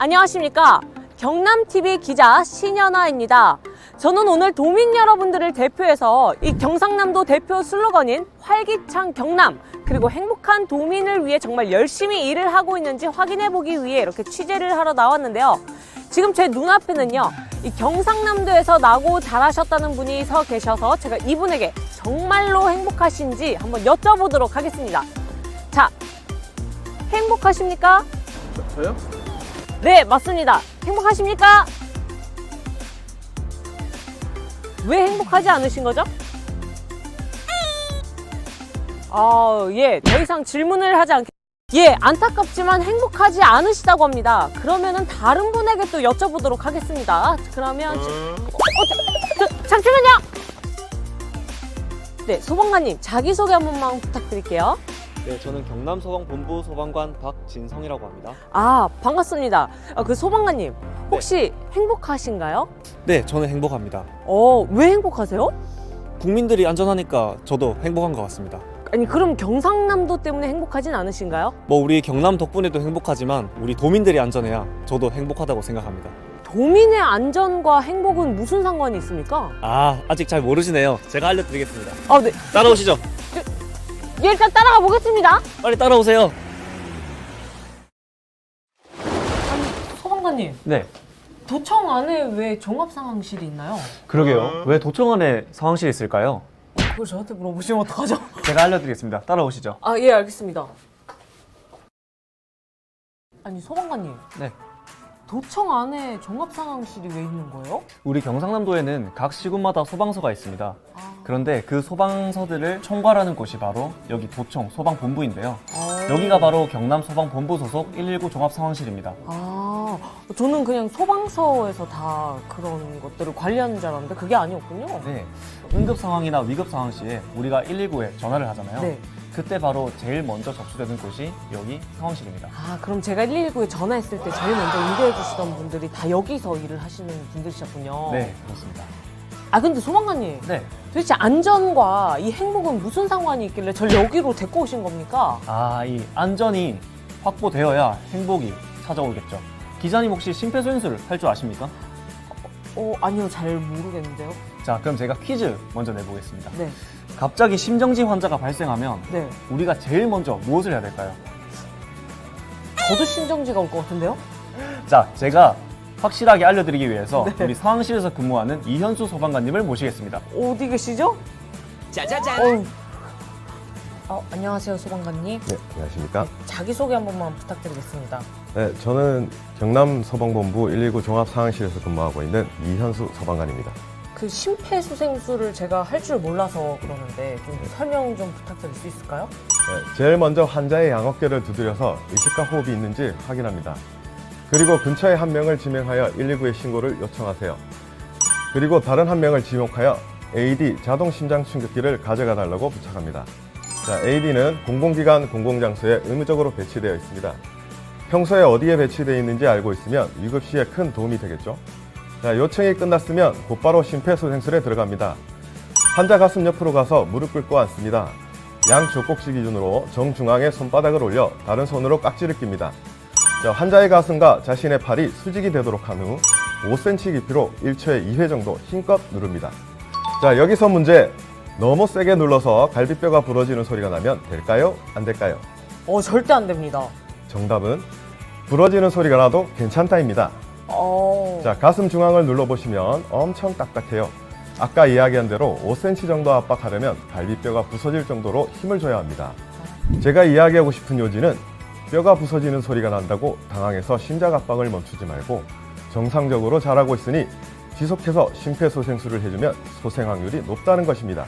안녕하십니까. 경남TV 기자 신현아입니다. 저는 오늘 도민 여러분들을 대표해서 이 경상남도 대표 슬로건인 활기찬 경남 그리고 행복한 도민을 위해 정말 열심히 일을 하고 있는지 확인해 보기 위해 이렇게 취재를 하러 나왔는데요. 지금 제 눈앞에는요, 이 경상남도에서 나고 자라셨다는 분이 서 계셔서 제가 이분에게 정말로 행복하신지 한번 여쭤보도록 하겠습니다. 자, 행복하십니까? 저요? 네, 맞습니다. 행복하십니까? 왜 행복하지 않으신 거죠? 아, 예, 더 이상 질문을 하지 않겠. 예, 안타깝지만 행복하지 않으시다고 합니다. 그러면은 다른 분에게 또 여쭤보도록 하겠습니다. 그러면 지- 어, 자, 자, 잠시만요. 네, 소방관님 자기 소개 한 번만 부탁드릴게요. 네, 저는 경남 소방 본부 소방관 박진성이라고 합니다. 아, 반갑습니다. 아, 그 소방관님 혹시 행복하신가요? 네, 저는 행복합니다. 어, 왜 행복하세요? 국민들이 안전하니까 저도 행복한 것 같습니다. 아니, 그럼 경상남도 때문에 행복하진 않으신가요? 뭐 우리 경남 덕분에도 행복하지만 우리 도민들이 안전해야 저도 행복하다고 생각합니다. 도민의 안전과 행복은 무슨 상관이 있습니까? 아, 아직 잘 모르시네요. 제가 알려드리겠습니다. 아, 네. 따라오시죠. 예, 일단 따라가 보겠습니다. 빨리 따라오세요. 아니, 소방관님, 네, 도청 안에 왜 종합 상황실이 있나요? 그러게요. 왜 도청 안에 상황실이 있을까요? 그걸 저한테 물어보시면 어떡하죠? 제가 알려드리겠습니다. 따라오시죠. 아, 예, 알겠습니다. 아니, 소방관님, 네. 도청 안에 종합상황실이 왜 있는 거예요? 우리 경상남도에는 각 시군마다 소방서가 있습니다. 아, 그런데 그 소방서들을 총괄하는 곳이 바로 여기 도청 소방본부인데요. 아, 여기가 바로 경남 소방본부 소속 119 종합상황실입니다. 아, 저는 그냥 소방서에서 다 그런 것들을 관리하는 줄 알았는데 그게 아니었군요. 네. 응급 상황이나 위급 상황 시에 우리가 119에 전화를 하잖아요. 네. 그때 바로 제일 먼저 접수되는 곳이 여기 상황실입니다. 아, 그럼 제가 119에 전화했을 때 제일 먼저 응대해 주시던 분들이 다 여기서 일을 하시는 분들이셨군요. 네, 그렇습니다. 아, 근데 소방관님, 네. 도대체 안전과 이 행복은 무슨 상관이 있길래 절 여기로 데리고 오신 겁니까? 아, 이 안전이 확보되어야 행복이 찾아오겠죠. 기자님 혹시 심폐소생술을 할 줄 아십니까? 어, 아니요, 잘 모르겠는데요. 자, 그럼 제가 퀴즈 먼저 내보겠습니다. 네, 갑자기 심정지 환자가 발생하면 네. 우리가 제일 먼저 무엇을 해야 될까요? 저도 심정지가 올 것 같은데요? 자, 제가 확실하게 알려드리기 위해서 네. 우리 상황실에서 근무하는 이현수 소방관님을 모시겠습니다. 어디 계시죠? 짜자잔. 어, 어, 안녕하세요, 소방관님. 네, 안녕하십니까. 자기소개 한 번만 부탁드리겠습니다. 네, 저는 경남 소방본부 119 종합상황실에서 근무하고 있는 이현수 소방관입니다. 그 심폐소생술을 제가 할 줄 몰라서 그러는데 좀 설명 좀 부탁드릴 수 있을까요? 네, 제일 먼저 환자의 양어깨를 두드려서 의식과 호흡이 있는지 확인합니다. 그리고 근처에 한 명을 지명하여 119에 신고를 요청하세요. 그리고 다른 한 명을 지목하여 AD 자동 심장 충격기를 가져가 달라고 부탁합니다. 자, AD는 공공기관 공공장소에 의무적으로 배치되어 있습니다. 평소에 어디에 배치되어 있는지 알고 있으면 위급 시에 큰 도움이 되겠죠. 자, 요청이 끝났으면 곧바로 심폐소생술에 들어갑니다. 환자 가슴 옆으로 가서 무릎 꿇고 앉습니다. 양 젖꼭지 기준으로 정중앙에 손바닥을 올려 다른 손으로 깍지를 낍니다. 자, 환자의 가슴과 자신의 팔이 수직이 되도록 한 후 5cm 깊이로 1초에 2회 정도 힘껏 누릅니다. 자, 여기서 문제. 너무 세게 눌러서 갈비뼈가 부러지는 소리가 나면 될까요? 안 될까요? 어, 절대 안 됩니다. 정답은 부러지는 소리가 나도 괜찮다입니다. 어, 자, 가슴 중앙을 눌러보시면 엄청 딱딱해요. 아까 이야기한 대로 5cm 정도 압박하려면 갈비뼈가 부서질 정도로 힘을 줘야 합니다. 제가 이야기하고 싶은 요지는 뼈가 부서지는 소리가 난다고 당황해서 심장 압박을 멈추지 말고 정상적으로 잘하고 있으니 지속해서 심폐소생술을 해주면 소생 확률이 높다는 것입니다.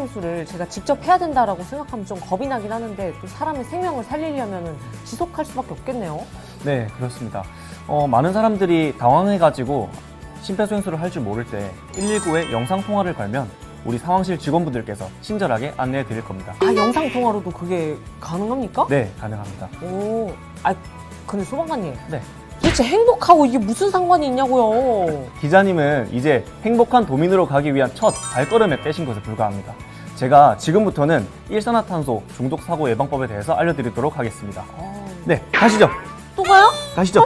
이 심폐소생술을 제가 직접 해야 된다라고 생각하면 좀 겁이 나긴 하는데 또 사람의 생명을 살리려면 지속할 수밖에 없겠네요. 네, 그렇습니다. 어, 많은 사람들이 당황해가지고 심폐소생술을 할 줄 모를 때 119에 영상 통화를 걸면 우리 상황실 직원분들께서 친절하게 안내해 드릴 겁니다. 아, 영상 통화로도 그게 가능합니까? 네, 가능합니다. 오, 아, 근데 소방관님. 네. 도대체 행복하고 이게 무슨 상관이 있냐고요. 기자님은 이제 행복한 도민으로 가기 위한 첫 발걸음에 떼신 것에 불과합니다. 제가 지금부터는 일산화탄소 중독 사고 예방법에 대해서 알려드리도록 하겠습니다. 어. 네, 가시죠. 또 가요? 가시죠. 어,